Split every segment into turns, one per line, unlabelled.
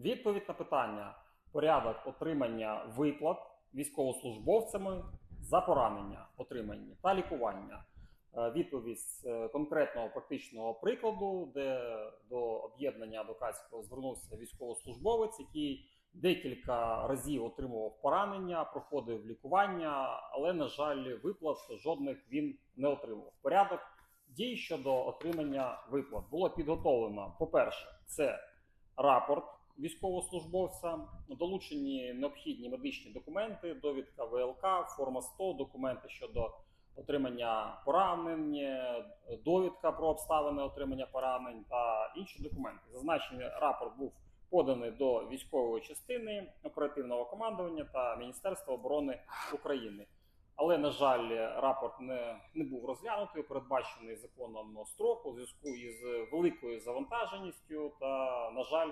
Відповідь на питання: порядок отримання виплат військовослужбовцями за поранення, отримання та лікування. Е, Відповідь е, конкретного практичного прикладу, де до об'єднання адвокатського звернувся військовослужбовець, який декілька разів отримував поранення, проходив лікування, але, на жаль, виплат жодних він не отримував. Порядок дій щодо отримання виплат було підготовлено. По-перше, це рапорт військовослужбовця, долучені необхідні медичні документи, довідка ВЛК, форма 100, документи щодо отримання поранень, довідка про обставини отримання поранень та інші документи. Зазначений рапорт був поданий до військової частини оперативного командування та Міністерства оборони України. Але, на жаль, рапорт не, не був розглянутий, передбачений законом строку у зв'язку із великою завантаженістю. Та, на жаль,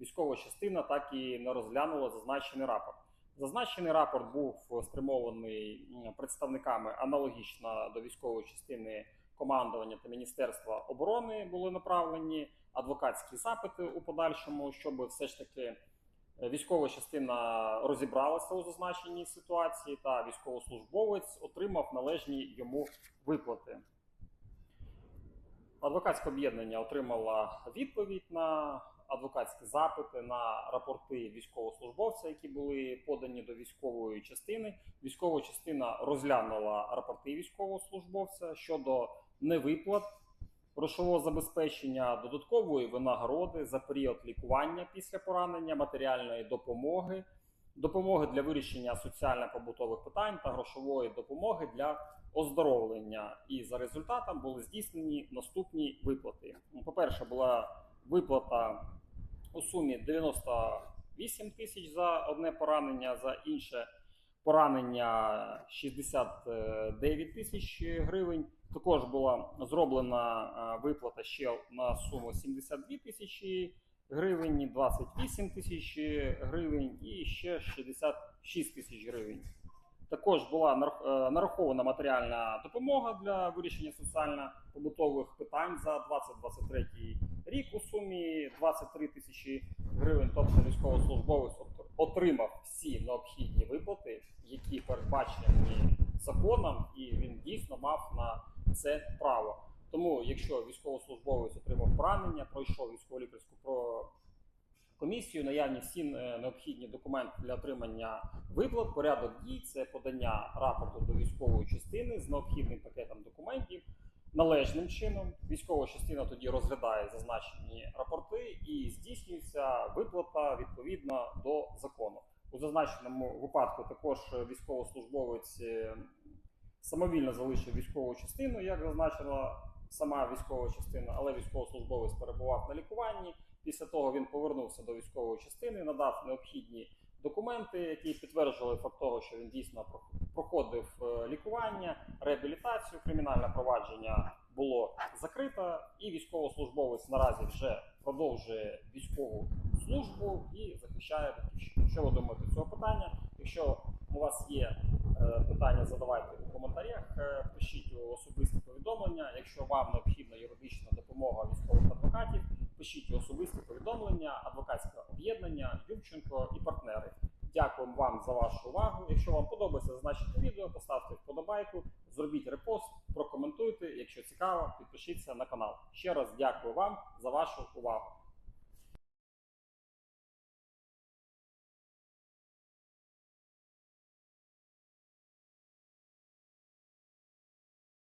військова частина так і не розглянула зазначений рапорт. Зазначений рапорт був спрямований представниками аналогічно до військової частини командування та Міністерства оборони були направлені адвокатські запити у подальшому, щоб все ж таки е, військова частина розібралася у зазначеній ситуації, та військовослужбовець отримав належні йому виплати. Адвокатське об'єднання отримало відповідь на адвокатські запити на рапорти військовослужбовця, які були подані до військової частини. Військова частина розглянула рапорти військовослужбовця щодо невиплат грошового забезпечення, додаткової винагороди за період лікування після поранення, матеріальної допомоги, допомоги для вирішення соціально-побутових питань та грошової допомоги для оздоровлення. І за результатом були здійснені наступні виплати. По-перше, була виплата у сумі 98 тисяч за одне поранення, за інше поранення 69 тисяч гривень. Також була зроблена е, виплата ще на суму 72 тисячі гривень, 28 тисяч гривень і ще 66 тисяч гривень. Також була е, нарахована матеріальна допомога для вирішення соціально-побутових питань за 2023 рік у сумі 23 тисячі гривень. Тобто військовослужбовець отримав всі необхідні виплати, які передбачені законом, і він дійсно мав на це право. Тому, якщо військовослужбовець отримав поранення, пройшов військово-лікарську комісію, наявні всі е, необхідні документи для отримання виплат, порядок дій це подання рапорту до військової частини з необхідним пакетом документів. Належним чином військова частина тоді розглядає зазначені рапорти і здійснюється виплата відповідно до закону. У зазначеному випадку також військовослужбовець е, самовільно залишив військову частину, як зазначила сама військова частина, але військовослужбовець перебував на лікуванні. Після того він повернувся до військової частини, надав необхідні документи, які підтверджували факт того, що він дійсно проходив е, лікування, реабілітацію. Кримінальне провадження було закрито, і військовослужбовець наразі вже продовжує військову службу і захищає батьківщину. Що ви думаєте цього питання? Якщо у вас є е, питання, задавайте у коментарях, е, пишіть особисті повідомлення. Якщо вам необхідна юридична допомога військових адвокатів, пишіть особисті повідомлення, адвокатське об'єднання, Юрченко і партнери. Дякуємо вам за вашу увагу. Якщо вам подобається значить відео, поставте вподобайку, зробіть репост, прокоментуйте. Якщо цікаво, підпишіться на канал. Ще раз дякую вам за вашу увагу.